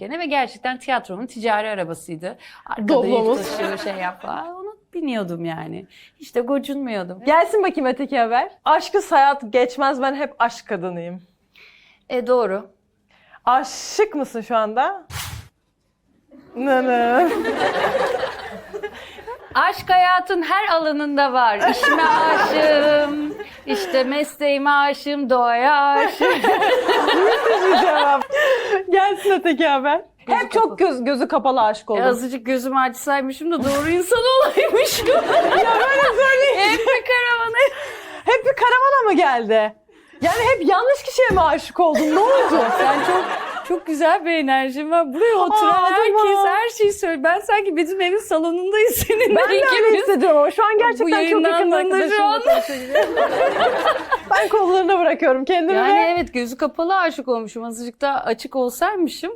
Gene ve gerçekten tiyatronun ticari arabasıydı. Arkada Doblomuz. yük taşıyor şey yap falan. Onu biniyordum yani. Hiç de gocunmuyordum. Gelsin bakayım öteki haber. Aşkı hayat geçmez ben hep aşk kadınıyım. E doğru. Aşık mısın şu anda? Nı nı. Aşk hayatın her alanında var. İşime aşığım, işte mesleğime aşığım, doğaya aşığım. Bir cevap. Gelsin öteki haber. Gözü Hep çok göz, gözü kapalı aşık E, oldum. azıcık gözümü açsaymışım da doğru insan olaymışım. ya böyle söyleyeyim. Hep bir karavana. Hep bir karavana mı geldi? Yani hep yanlış kişiye mi aşık oldun? Ne oldu? Sen çok çok güzel bir enerjin var. Buraya oturan Aa, herkes her şeyi söylüyor. Ben sanki bizim evin salonundayız seninle Ben de öyle hissediyorum ama şu an gerçekten çok yakın arkadaşımla. Ben kollarına bırakıyorum kendimi Yani ve evet gözü kapalı aşık olmuşum. Azıcık daha açık olsaymışım